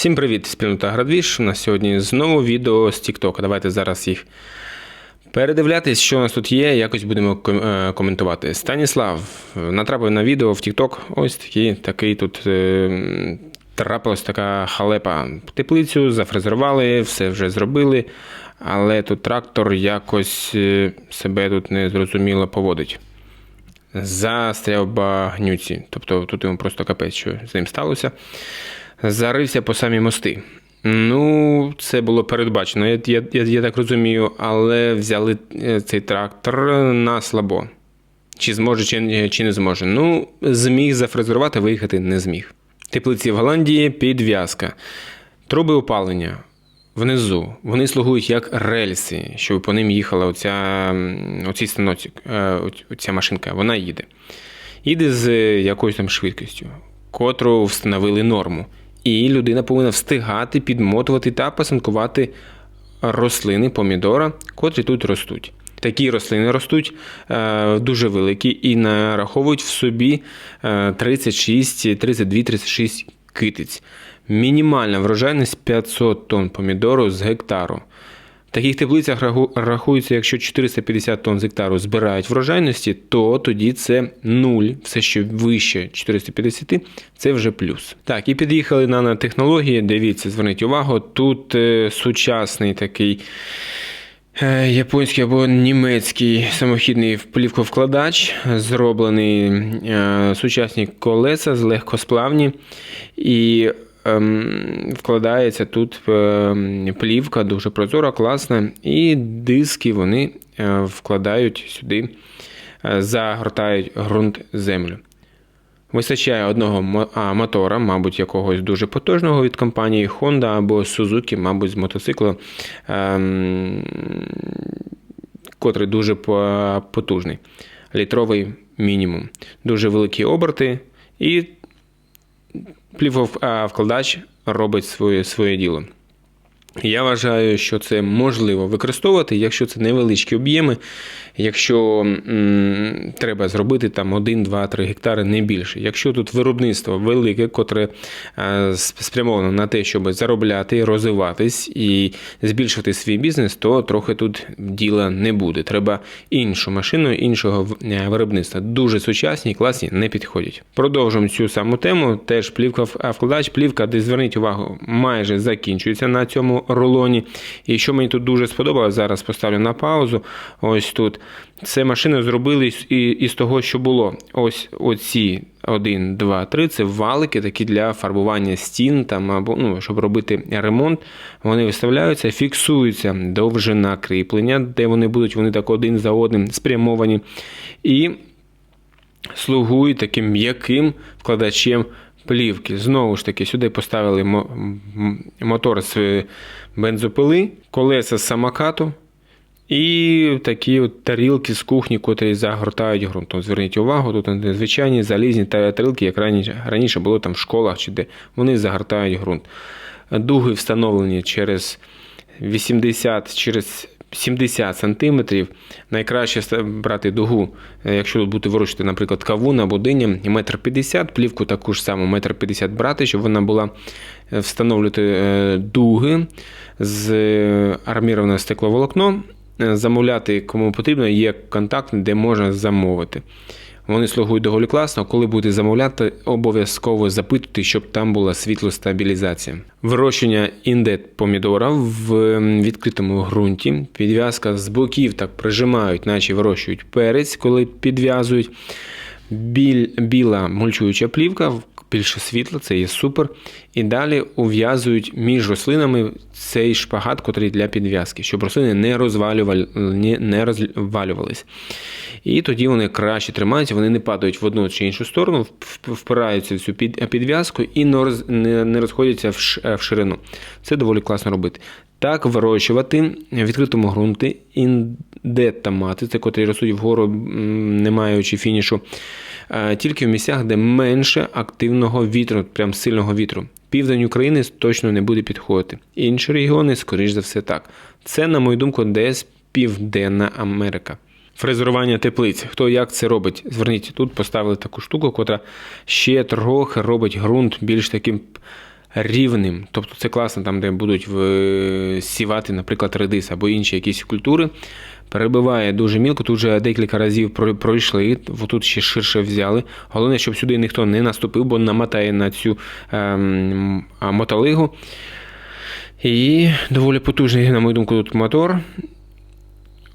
Всім привіт, спільнота Градвіш. У нас сьогодні знову відео з TikTok. Давайте зараз їх передивлятись, що у нас тут є, якось будемо е, коментувати. Станіслав натрапив на відео в TikTok. Ось такий, такий тут е, трапилась така халепа. Теплицю зафрезерували, все вже зробили, але тут трактор якось е, себе тут незрозуміло поводить. Застряв багнюці. Тобто тут йому просто капець, що з ним сталося. Зарився по самі мости. Ну, це було передбачено, я, я, я, так розумію, але взяли е, цей трактор на слабо. Чи зможе, чи, чи не зможе. Ну, зміг зафрезерувати, виїхати не зміг. Теплиці в Голландії підв'язка. Труби опалення внизу. Вони слугують як рельси, щоб по ним їхала оця, оцій станоці, е, оця машинка. Вона їде. Їде з якоюсь там швидкістю, котру встановили норму. І людина повинна встигати підмотувати та пасинкувати рослини помідора, котрі тут ростуть. Такі рослини ростуть е, дуже великі і нараховують в собі е, 36, 32, 36 китиць. Мінімальна врожайність 500 тонн помідору з гектару. В таких теплицях рахується, якщо 450 тонн з гектару збирають врожайності, то тоді це нуль. Все, що вище 450, це вже плюс. Так, і під'їхали нанотехнології. Дивіться, зверніть увагу, тут е, сучасний такий. Е, Японський або німецький самохідний плівковкладач, зроблений е, сучасні колеса з легкосплавні, і вкладається тут ем, плівка дуже прозора, класна, і диски вони е, вкладають сюди, е, загортають ґрунт землю. Вистачає одного мотора, мабуть, якогось дуже потужного від компанії Honda або Suzuki, мабуть, з мотоциклу, ем, котрий дуже потужний. Літровий мінімум. Дуже великі оберти, і плівковкладач робить своє, своє діло. Я вважаю, що це можливо використовувати, якщо це невеличкі об'єми, якщо м, треба зробити там 1, 2, 3 гектари, не більше. Якщо тут виробництво велике, котре е, спрямовано на те, щоб заробляти, розвиватись і збільшити свій бізнес, то трохи тут діла не буде. Треба іншу машину, іншого е, виробництва. Дуже сучасні, класні, не підходять. Продовжуємо цю саму тему. Теж плівка вкладач, плівка, де зверніть увагу, майже закінчується на цьому рулоні. І що мені тут дуже сподобалось, зараз поставлю на паузу. Ось тут. Це машини зробили із, того, що було. Ось оці 1, 2, 3 це валики такі для фарбування стін, там, або ну, щоб робити ремонт. Вони виставляються, фіксується довжина кріплення, де вони будуть, вони так один за одним спрямовані. І слугують таким м'яким вкладачем плівки. Знову ж таки, сюди поставили мотор з е, бензопили, колеса з самокату. І такі от тарілки з кухні, котрі загортають ґрунтом. Зверніть увагу, тут незвичайні залізні тарілки, як раніше, було там в школах чи де, вони загортають ґрунт. Дуги встановлені через 80, через 70 сантиметрів. Найкраще брати дугу, е, якщо тут буде вирощувати, наприклад, кавун або диня, метр 50, плівку таку ж саму метр 50 брати, щоб вона була е, встановлювати е, дуги з е, арміроване стекловолокно, е, замовляти кому потрібно, є контакт, де можна замовити. Вони слугують доволі класно. Коли будете замовляти, обов'язково запитуйте, щоб там була світлостабілізація. Вирощення індет помідора в ем, відкритому ґрунті. Підв'язка з боків так прижимають, наче вирощують перець, коли підв'язують. Біль, біла мульчуюча плівка, більше світла, це є супер. І далі ув'язують між рослинами цей шпагат, котрий для підв'язки, щоб рослини не розвалювали, не, розвалювались. І тоді вони краще тримаються, вони не падають в одну чи іншу сторону, впираються в цю підв'язку і не роз- не не розходяться в ширину. Це доволі класно робити. Так вирощувати в відкритому ґрунті індет-томати, це котрі ростуть вгору, не маючи фінішу, тільки в місцях, де менше активного вітру, прям сильного вітру. Південь України точно не буде підходити. Інші регіони, скоріш за все, так. Це, на мою думку, десь Південна Америка. Фрезерування теплиць. Хто як це робить? Зверніть, тут поставили таку штуку, котра ще трохи робить ґрунт більш таким рівним. Тобто це класно там, де будуть сівати, наприклад, редис або інші якісь культури. Перебиває дуже мілко, тут вже декілька разів пройшли, тут ще ширше взяли. Головне, щоб сюди ніхто не наступив, бо намотає на цю ем, мотолигу. І доволі потужний, на мою думку, тут мотор.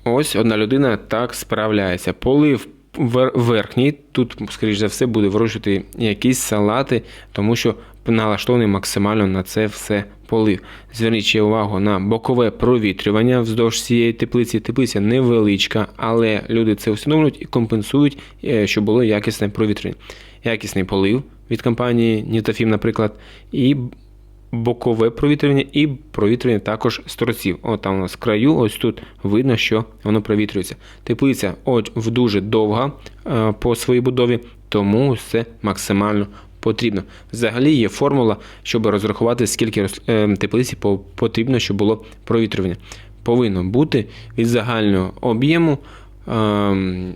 Ось одна людина так справляється. Полив вер- верхній, тут, скоріш за все, буде вирощувати якісь салати, тому що налаштований максимально на це все полив. Зверніть ще увагу на бокове провітрювання вздовж цієї теплиці. Теплиця невеличка, але люди це усвідомлюють і компенсують, е, щоб було якісне провітрювання. Якісний полив від компанії Нітофім, наприклад, і бокове провітрювання і провітрювання також з торців. От там у нас краю, ось тут видно, що воно провітрюється. Теплиця от в дуже довга е, по своїй будові, тому це максимально потрібно. Взагалі є формула, щоб розрахувати, скільки е, теплиці потрібно, щоб було провітрювання. Повинно бути від загального об'єму. ем,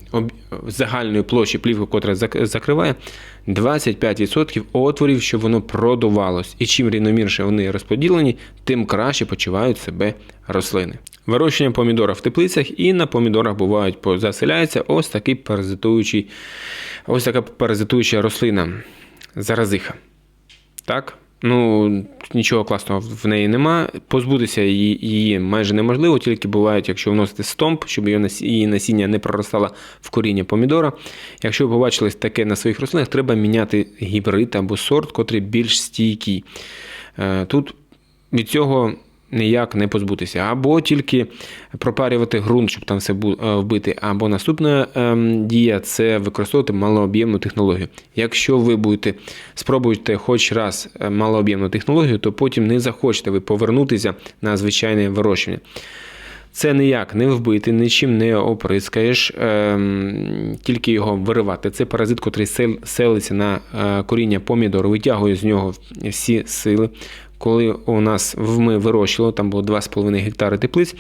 Загальної площі плівки, котра закриває 25% отворів, щоб воно продувалось. І чим рівномірніше вони розподілені, тим краще почувають себе рослини. Вирощення помідора в теплицях і на помідорах бувають заселяється ось такий паразитуючий, ось така паразитуюча рослина заразиха. Так? Ну, нічого класного в неї нема. Позбутися її, майже неможливо, тільки бувають, якщо вносити стомп, щоб її насіння не проростало в коріння помідора. Якщо ви побачили таке на своїх рослинах, треба міняти гібрид або сорт, котрий більш стійкий. Е, Тут від цього ніяк не позбутися. Або тільки пропарювати ґрунт, щоб там все е, вбити. Або наступна ем, дія це використовувати малооб'ємну технологію. Якщо ви будете спробуєте хоч раз е, малооб'ємну технологію, то потім не захочете ви повернутися на звичайне вирощування. Це ніяк не вбити, нічим не оприскаєш, ем, тільки його виривати. Це паразит, котрий сел- селиться на е, коріння помідору, витягує з нього всі сили. Коли у нас ми вирощували, там було 2,5 гектари теплиць.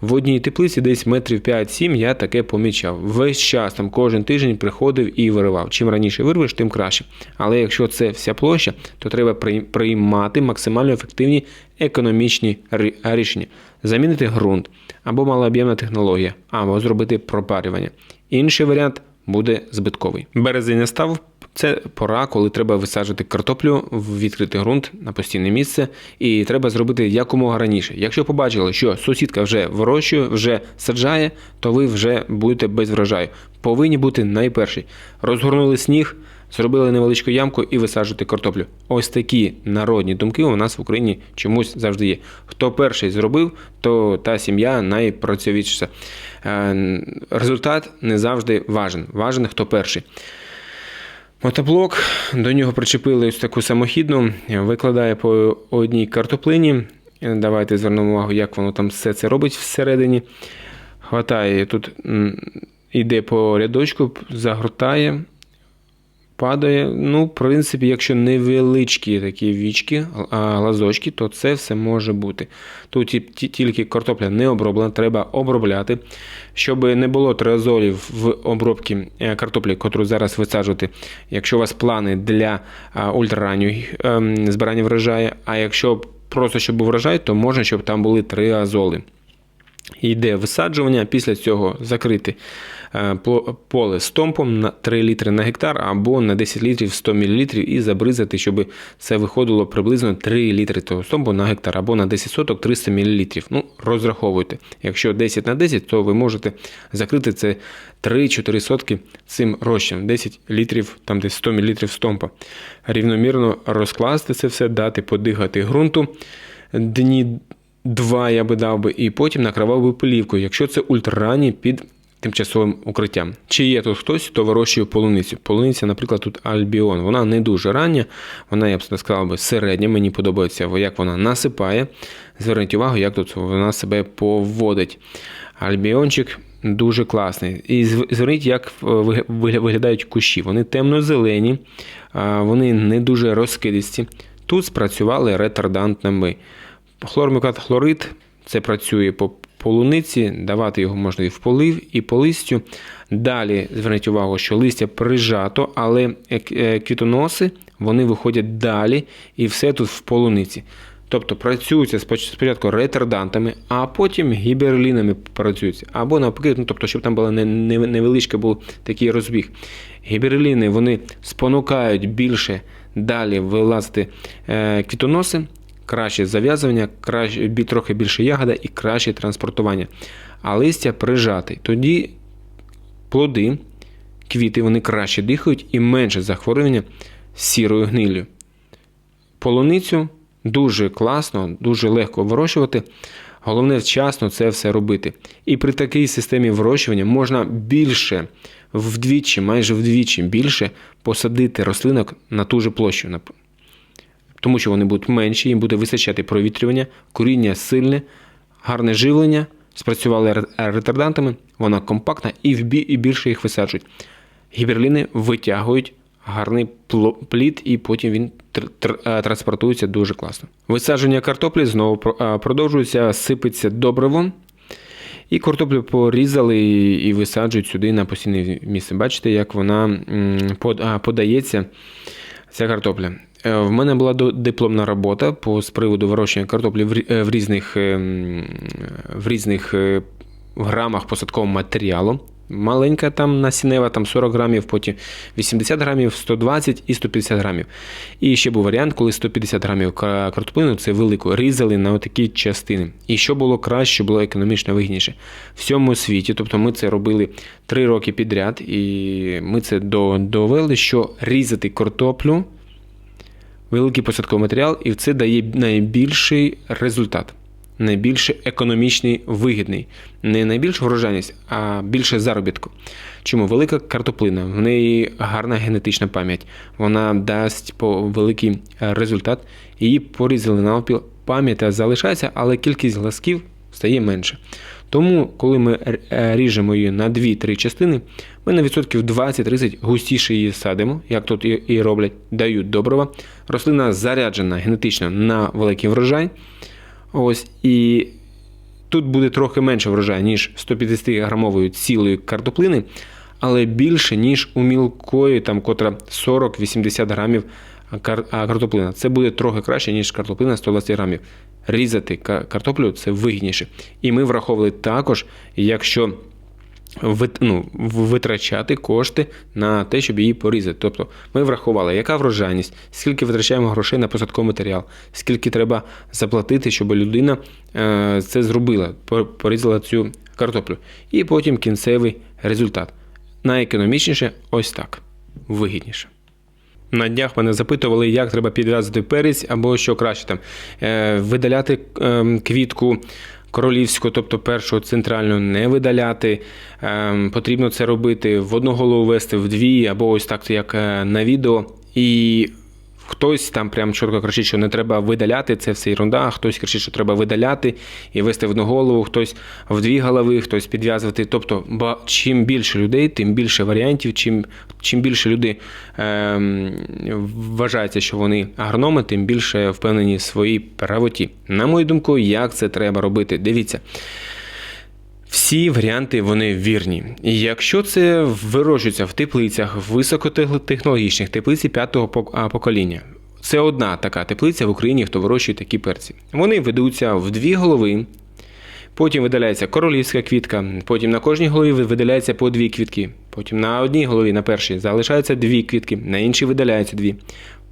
В одній теплиці десь метрів 5-7 я таке помічав. Весь час там кожен тиждень приходив і виривав. Чим раніше вирвеш, тим краще. Але якщо це вся площа, то треба приймати максимально ефективні економічні рішення. Замінити ґрунт або малооб'ємна технологія, або зробити пропарювання. Інший варіант буде збитковий. Березень настав. Це пора, коли треба висаджувати картоплю в відкритий ґрунт на постійне місце, і треба зробити якомога раніше. Якщо побачили, що сусідка вже вирощує, вже саджає, то ви вже будете без врожаю. Повинні бути найперші. Розгорнули сніг, зробили невеличку ямку і висаджувати картоплю. Ось такі народні думки у нас в Україні чомусь завжди є. Хто перший зробив, то та сім'я найпрацьовітіша. Е, Результат не завжди важен. Важен хто перший. Мотоблок, до нього причепили ось таку самохідну, викладає по одній картоплині. Давайте звернемо увагу, як воно там все це робить всередині. Хватає тут, іде по рядочку, загортає, падає. Ну, в принципі, якщо невеличкі такі вічки, а лазочки, то це все може бути. Тут ті- ті- тільки картопля не оброблена, треба обробляти. Щоб не було триазолів в обробці е, картоплі, котру зараз висаджувати, якщо у вас плани для а, ультрараннього ем, збирання врожаю, а якщо просто щоб був врожай, то можна, щоб там були триазоли. Йде висаджування, після цього закрити е, поле стомпом на 3 літри на гектар або на 10 літрів 100 мл і забризати, щоб це виходило приблизно 3 літри того стомпу на гектар або на 10 соток 300 мл. Ну, розраховуйте. Якщо 10 на 10, то ви можете закрити це 3-4 сотки цим розчином, 10 літрів, там десь 100 мл стомпа. Рівномірно розкласти це все, дати подихати ґрунту дні два я би дав би, і потім накривав би плівкою, якщо це ультраранні під тимчасовим укриттям. Чи є тут хтось, хто вирощує полуницю? Полуниця, наприклад, тут Альбіон. Вона не дуже рання, вона, я б сказав би, середня. Мені подобається, як вона насипає. Зверніть увагу, як тут вона себе поводить. Альбіончик дуже класний. І зверніть, як ви- вигля- виглядають кущі. Вони темно-зелені, вони не дуже розкидисті. Тут спрацювали ретардантними. Хлормикат хлорид це працює по полуниці, давати його можна і в полив, і по листю. Далі зверніть увагу, що листя прижато, але е, е, квітоноси вони виходять далі, і все тут в полуниці. Тобто працюються спочатку ретардантами, а потім гіберлінами працюються. Або навпаки, ну, тобто, щоб там була не, не, невеличкий був такий розбіг. Гіберліни вони спонукають більше далі вилазити е, квітоноси, краще зав'язування, краще, трохи більше ягода і краще транспортування. А листя прижатий. Тоді плоди, квіти вони краще дихають і менше захворювання сірою гниллю. Полуницю дуже класно, дуже легко вирощувати. Головне вчасно це все робити. І при такій системі вирощування можна більше, вдвічі, майже вдвічі більше посадити рослинок на ту же площу. Тому що вони будуть менші, їм буде вистачати провітрювання, коріння сильне, гарне живлення, спрацювали ретардантами, вона компактна і, більше їх висаджують. Гіберліни витягують гарний плід, і потім він тр- тр- е, транспортується дуже класно. Висадження картоплі знову е, продовжується, сипеться добриво. І картоплю порізали і висаджують сюди на постійне місце. Бачите, як вона подається, ця картопля. Е, В мене була дипломна робота по з приводу вирощення картоплі в, різних, е, в різних е, грамах посадкового матеріалу. Маленька там насінева, там 40 грамів, потім 80 грамів, 120 і 150 грамів. І ще був варіант, коли 150 грамів картоплину, це велику, різали на такі частини. І що було краще, було економічно вигідніше. В всьому світі, тобто ми це робили 3 роки підряд, і ми це довели, що різати картоплю великий посадковий матеріал, і це дає найбільший результат. Найбільш економічний, вигідний. Не найбільша врожайність, а більше заробітку. Чому велика картоплина, в неї гарна генетична пам'ять. Вона дасть по великий е, результат. Її порізали навпіл, пам'ять залишається, але кількість глазків стає менше. Тому, коли ми е, ріжемо її на 2-3 частини, ми на відсотків 20-30 густіше її садимо, як тут і, роблять, дають добрива. Рослина заряджена генетично на великий врожай. Ось і тут буде трохи менше врожай, ніж 150 грамової цілої картоплини, але більше, ніж у мілкої, там, котра 40-80 грамів картоплина. Це буде трохи краще, ніж картоплина 120 грамів. Різати картоплю це вигідніше. І ми враховували також, якщо ну, витрачати кошти на те, щоб її порізати. Тобто ми врахували, яка врожайність, скільки витрачаємо грошей на посадковий матеріал, скільки треба заплатити, щоб людина е, це зробила, порізала цю картоплю. І потім кінцевий результат. Найекономічніше ось так, вигідніше. На днях мене запитували, як треба підрізати перець або що краще там. Е, видаляти е, квітку королівську, тобто першу центральну, не видаляти. Е, потрібно це робити в одну голову вести, в дві, або ось так, як е, на відео. І хтось там прям чітко кричить, що не треба видаляти, це все ерунда, хтось кричить, що треба видаляти і вести в одну голову, хтось в дві голови, хтось підв'язувати. Тобто, ба- чим більше людей, тим більше варіантів, чим, чим більше люди ем, вважаються, що вони агрономи, тим більше впевнені в своїй правоті. На мою думку, як це треба робити? Дивіться. Всі варіанти вони вірні. І якщо це вирощується в теплицях, високотехнологічних теплиці п'ятого покоління, це одна така теплиця в Україні, хто вирощує такі перці. Вони ведуться в дві голови. Потім видаляється королівська квітка, потім на кожній голові видаляється по дві квітки. Потім на одній голові, на першій, залишаються дві квітки, на іншій видаляються дві.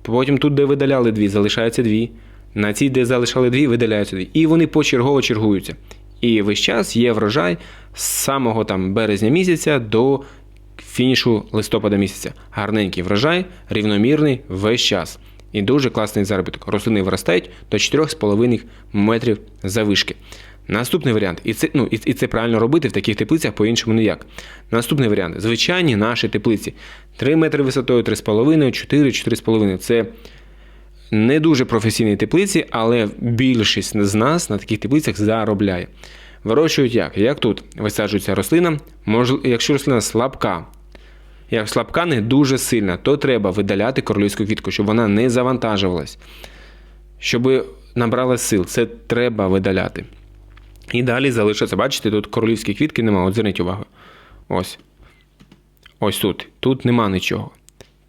Потім тут, де видаляли дві, залишаються дві. На цій, де залишали дві, видаляються дві. І вони почергово чергуються. І весь час є врожай з самого там березня місяця до фінішу листопада місяця. Гарненький врожай, рівномірний весь час. І дуже класний заробіток. Рослини виростають до 4,5 метрів завишки. Наступний варіант, і це, ну, і, і це правильно робити в таких теплицях по-іншому ніяк. Наступний варіант звичайні наші теплиці. 3 метри висотою, 3,5, 4, 4,5. Це не дуже професійні теплиці, але більшість з нас на таких теплицях заробляє. Вирощують як? Як тут висаджується рослина, мож... якщо рослина слабка, як слабка не дуже сильна, то треба видаляти королівську квітку, щоб вона не завантажувалась. Щоб набрала сил, це треба видаляти. І далі залишиться, бачите, тут королівські квітки немає, от зверніть увагу. Ось. Ось тут. Тут нема нічого.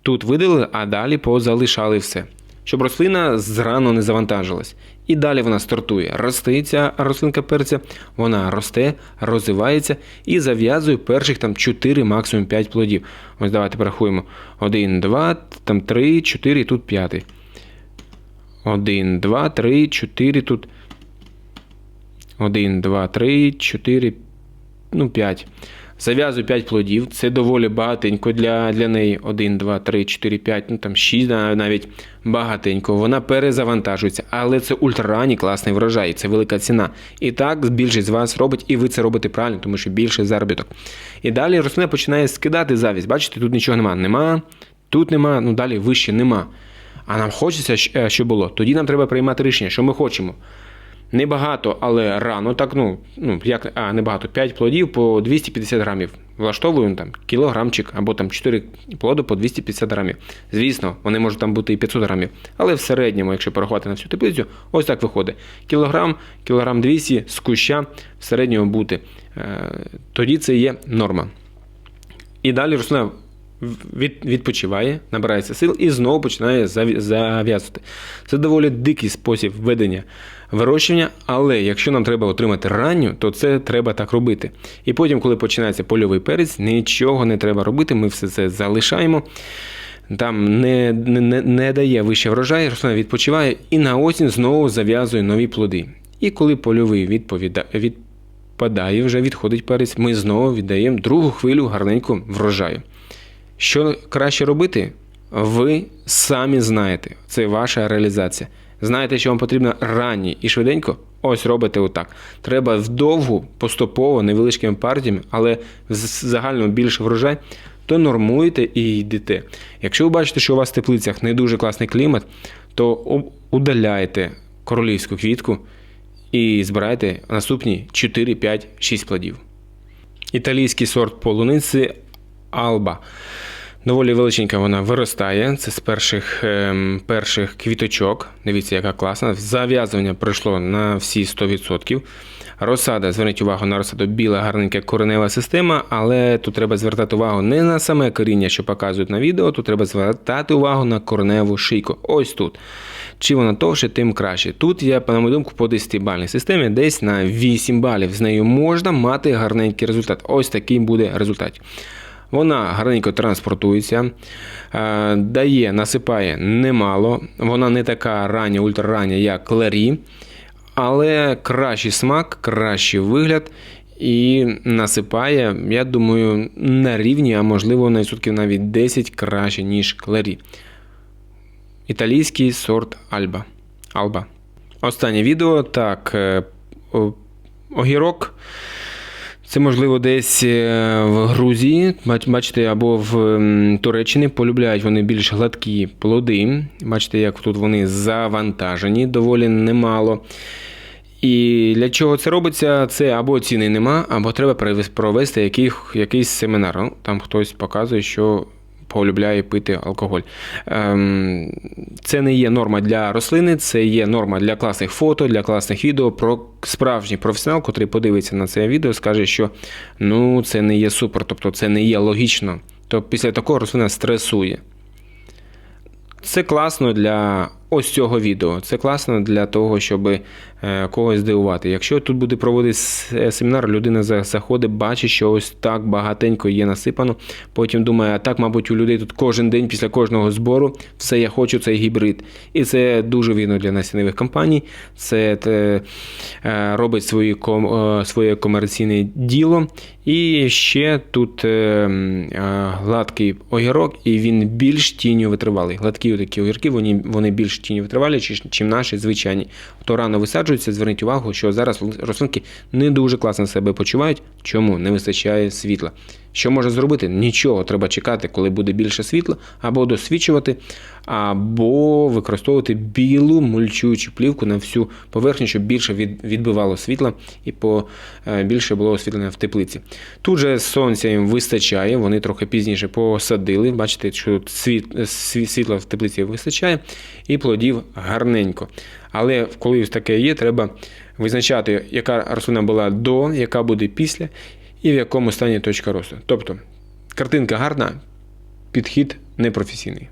Тут видалили, а далі позалишали все. Щоб рослина зрано не завантажилась. І далі вона стартує. Росте ця рослинка перця, вона росте, розвивається і зав'язує перших там 4, максимум 5 плодів. Ось давайте порахуємо. 1, 2, там 3, 4, і тут 5. 1, 2, 3, 4, тут 1, 2, 3, 4, ну 5. Зав'язую 5 плодів. Це доволі багатенько для для неї. 1, 2, 3, 4, 5, ну там 6 навіть багатенько. Вона перезавантажується, але це ультраранній класний врожай, це велика ціна. І так більшість з вас робить, і ви це робите правильно, тому що більше заробіток. І далі рослина починає скидати завість. Бачите, тут нічого нема. Нема, тут нема, ну далі вище нема. А нам хочеться, щоб було. Тоді нам треба приймати рішення, що ми хочемо. Небагато, але рано, так, ну, ну як, а, небагато, 5 плодів по 250 грамів. Влаштовуємо там кілограмчик або там 4 плоди по 250 грамів. Звісно, вони можуть там бути і 500 грамів. Але в середньому, якщо порахувати на всю теплицю, ось так виходить. Кілограм, кілограм 200 з куща в середньому бути. Е, тоді це є норма. І далі рослина від, відпочиває, набирається сил і знову починає зав'язувати. Це доволі дикий спосіб ведення вирощування, але якщо нам треба отримати ранню, то це треба так робити. І потім, коли починається польовий перець, нічого не треба робити, ми все це залишаємо. Там не не, не дає вище врожай, рослина відпочиває і на осінь знову зав'язує нові плоди. І коли польовий відповідає, відпадає, вже відходить перець, ми знову віддаємо другу хвилю гарненьку врожаю. Що краще робити? Ви самі знаєте, це ваша реалізація. Знаєте, що вам потрібно ранні і швиденько? Ось робите отак. Треба вдовгу, поступово, невеличкими партіями, але в загальному більше врожай, то нормуєте і йдете. Якщо ви бачите, що у вас в теплицях не дуже класний клімат, то удаляйте королівську квітку і збирайте наступні 4, 5, 6 плодів. Італійський сорт полуниці Алба. Доволі величенька вона виростає. Це з перших ем, перших квіточок. Дивіться, яка класна. Зав'язування пройшло на всі 100%. Розсада, зверніть увагу на розсаду, біла, гарненька коренева система, але тут треба звертати увагу не на саме коріння, що показують на відео, тут треба звертати увагу на кореневу шийку. Ось тут. Чи вона товще, тим краще. Тут я, на мою думку, по 10-бальній системі десь на 8 балів. З нею можна мати гарненький результат. Ось такий буде результат. Вона гарненько транспортується, е, дає, насипає немало. Вона не така рання, ультрарання, як кларі, але кращий смак, кращий вигляд. І насипає, я думаю, на рівні, а можливо, на відсотків навіть 10 краще, ніж клері. Італійський сорт Альба. Алба. Останнє відео. Так, е, огірок. Це можливо десь е, в Грузії, бачите, або в Туреччині полюбляють вони більш гладкі плоди. Бачите, як тут вони завантажені, доволі немало. І для чого це робиться? Це або ціни нема, або треба провести яких, якийсь семінар. Ну, Там хтось показує, що полюбляє пити алкоголь. Ем, це не є норма для рослини, це є норма для класних фото, для класних відео. Про справжній професіонал, котрий подивиться на це відео, скаже, що ну це не є супер, тобто це не є логічно. То після такого рослина стресує. Це класно для ось цього відео. Це класно для того, щоб е, когось здивувати. Якщо тут буде проводити е, семінар, людина заходить, бачить, що ось так багатенько є насипано. Потім думає, а так, мабуть, у людей тут кожен день після кожного збору все я хочу, цей гібрид. І це дуже вірно для насінневих компаній. Це те, е, робить свої, своє комерційне діло. І ще тут гладкий огірок, і він більш тінню витривалий. Гладкі такі огірки, вони, вони більш тіні витривалі, чим наші звичайні. Хто рано висаджується, зверніть увагу, що зараз рослинки не дуже класно себе почувають. Чому не вистачає світла? Що може зробити? Нічого, треба чекати, коли буде більше світла, або досвідчувати, або використовувати білу мульчуючу плівку на всю поверхню, щоб більше відбивало світла і е, більше було освітлення в теплиці. Тут же сонця їм вистачає, вони трохи пізніше посадили. Бачите, що світ, світла в теплиці вистачає, і плодів гарненько. Але коли таке є, треба визначати, яка рослина була до, яка буде після і в якому стані точка росту. Тобто картинка гарна, підхід непрофесійний.